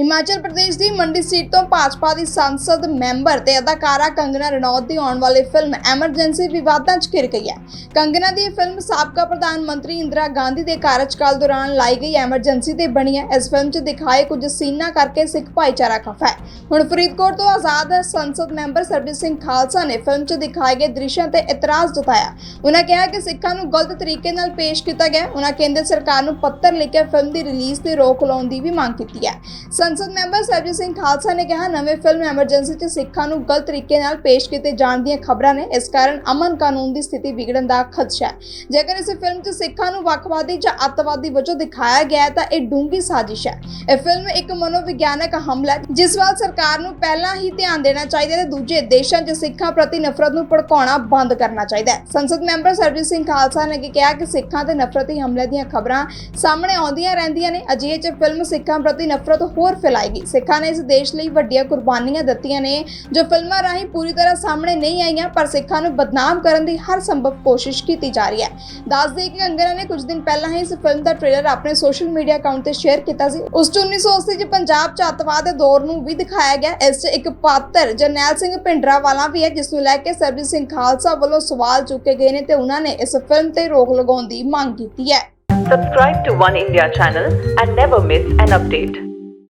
ਹਿਮਾਚਲ ਪ੍ਰਦੇਸ਼ ਦੀ ਮੰਡੀ ਸੀਟ ਤੋਂ ਭਾਜਪਾ ਦੀ ਸੰਸਦ ਮੈਂਬਰ ਤੇ ਅਦਾਕਾਰਾ ਕੰਗਨਾ ਰਣੌਤ ਦੀ ਆਉਣ ਵਾਲੀ ਫਿਲਮ ਐਮਰਜੈਂਸੀ ਵਿਵਾਦਾਂ 'ਚ ਘਿਰ ਗਈ ਹੈ। ਕੰਗਨਾ ਦੀ ਫਿਲਮ ਸਾਬਕਾ ਪ੍ਰਧਾਨ ਮੰਤਰੀ ਇੰਦਰਾ ਗਾਂਧੀ ਦੇ ਕਾਰਜਕਾਲ ਦੌਰਾਨ ਲਾਈ ਗਈ ਐਮਰਜੈਂਸੀ ਤੇ ਬਣੀ ਹੈ। ਇਸ ਫਿਲਮ 'ਚ ਦਿਖਾਏ ਕੁਝ ਸੀਨਾਂ ਕਰਕੇ ਸਿੱਖ ਭਾਈਚਾਰਾ ਖਫਾ ਹੈ। ਹੁਣ ਫਰੀਦਕੋਟ ਤੋਂ ਆਜ਼ਾਦ ਸੰਸਦ ਮੈਂਬਰ ਸਰਬਜੀਤ ਸਿੰਘ ਖਾਲਸਾ ਨੇ ਫਿਲਮ 'ਚ ਦਿਖਾਏ ਗਏ ਦ੍ਰਿਸ਼ਾਂ ਤੇ ਇਤਰਾਜ਼ ਜਤਾਇਆ। ਉਹਨਾਂ ਕਿਹਾ ਕਿ ਸਿੱਖਾਂ ਨੂੰ ਗਲਤ ਤਰੀਕੇ ਨਾਲ ਪੇਸ਼ ਕੀਤਾ ਗਿਆ ਉਹਨਾਂ ਕੇਂਦਰ ਸਰਕਾਰ ਨੂੰ ਪੱਤਰ ਲਿਖ ਕੇ ਫਿਲਮ ਦੀ ਰਿਲੀਜ਼ ਤੇ ਰੋਕ ਲਾਉਣ ਦੀ ਵੀ ਮੰਗ ਕੀਤੀ ਹੈ। ਸੰਸਦ ਮੈਂਬਰ ਸਰਬਜੀਤ ਸਿੰਘ ਖਾਲਸਾ ਨੇ ਕਿਹਾ, ਨਵੇਂ ਫਿਲਮ ਐਮਰਜੈਂਸੀ 'ਚ ਸਿੱਖਾਂ ਨੂੰ ਗਲਤ ਤਰੀਕੇ ਨਾਲ ਪੇਸ਼ ਕੀਤੇ ਜਾਣ ਦੀਆਂ ਖਬਰਾਂ ਨੇ। ਇਸ ਕਾਰਨ ਅਮਨ ਕਾਨੂੰਨ ਦੀ ਸਥਿਤੀ ਵਿਗੜਨ ਦਾ ਖਦਸ਼ਾ ਹੈ। ਜੇਕਰ ਇਸ ਫਿਲਮ 'ਚ ਸਿੱਖਾਂ ਨੂੰ ਵੱਖਵਾਦੀ ਜਾਂ ਅੱਤਵਾਦੀ ਵਜੋਂ ਦਿਖਾਇਆ ਗਿਆ ਤਾਂ ਇਹ ਡੂੰਘੀ ਸਾਜ਼ਿਸ਼ ਹੈ। ਇਹ ਫਿਲਮ ਇੱਕ ਮਨੋਵਿਗਿਆਨਕ ਹਮਲਾ ਹੈ, ਜਿਸ ਵੱਲ ਸਰਕਾਰ ਨੂੰ ਪਹਿਲਾਂ ਹੀ ਧਿਆਨ ਦੇਣਾ ਚਾਹੀਦਾ ਹੈ ਤੇ ਦੂਜੇ ਦੇਸ਼ਾਂ 'ਚ ਸਿੱਖਾਂ ਪ੍ਰਤੀ ਨਫ਼ਰਤ ਨੂੰ ਭੜਕਾਉਣਾ ਬੰਦ ਕਰਨਾ ਚਾਹੀਦਾ ਹੈ। ਸੰਸਦ ਮੈਂਬਰ ਸਰਜੀਤ ਸਿੰਘ ਖਾਲਸਾ ਨੇ ਕਿਹਾ ਕਿ ਸਿੱਖਾਂ ਤੇ ਨਫ਼ਰਤੀ ਹਮਲੇ ਦੀਆਂ ਖਬਰਾਂ ਸਾਹਮਣੇ ਆਉਂਦੀਆਂ ਰਹਿੰਦੀਆਂ ਨੇ। ਅਜਿਹੇ 'ਚ ਫਿਲਮ ਸਿੱਖਾਂ ਪ੍ਰਤੀ ਨਫ਼ਰਤ ਹੋਰ ਫੈਲਾਏਗੀ। ਸਿੱਖਾਂ ਨੇ ਇਸ ਦੇਸ਼ ਲਈ ਵੱਡੀਆਂ ਕੁਰਬਾਨੀਆਂ ਦਿੱਤੀਆਂ ਨੇ, ਜੋ ਫਿਲਮਾਂ ਰਾਹੀਂ ਪੂਰੀ ਤਰ੍ਹਾਂ ਸਾਹਮਣੇ ਨਹੀਂ ਆਈਆਂ, ਪਰ ਸਿੱਖਾਂ ਨੂੰ ਬਦਨਾਮ ਕਰਨ ਦੀ ਹਰ ਸੰਭਵ ਕੋਸ਼ਿਸ਼ ਕੀਤੀ ਜਾ ਰਹੀ ਹੈ। ਦੱਸ ਦੇਈਏ ਕਿ ਕੰਗਨਾ ਨੇ ਕੁਝ ਦਿਨ ਪਹਿਲਾਂ ਹੀ ਇਸ ਫਿਲਮ ਦਾ ਟ੍ਰੇਲਰ ਆਪਣੇ ਸੋਸ਼ਲ ਮੀਡੀਆ ਅਕਾਊਂਟ ਤੇ ਸ਼ੇਅਰ ਕੀਤਾ ਸੀ। ਉਸ 'ਚ 1980 'ਚ ਪੰਜਾਬ 'ਚ ਅੱਤਵਾਦ ਦੇ ਦੌਰ ਨੂੰ ਵੀ ਦਿਖਾਇਆ ਗਿਆ। ਇਸ 'ਚ ਇੱਕ ਪਾਤਰ ਜਰਨੈਲ ਸਿੰਘ ਭਿੰਡਰਾਵਾਲਾ ਵੀ ਹੈ, ਜਿਸ ਨੂੰ ਲੈ ਕੇ ਸਰਬਜੀਤ ਸਿੰਘ ਖਾਲਸਾ ਵੱਲੋਂ ਸਵਾਲ ਚੁੱਕੇ ਗਏ ਨੇ ਤੇ ਉਹਨਾਂ ਨੇ ਇਸ ਫਿਲਮ ਤੇ ਰੋਕ ਲਗਾਉਣ ਦੀ ਮੰਗ ਕੀਤੀ ਹੈ। Subscribe to One India channel and never miss an update.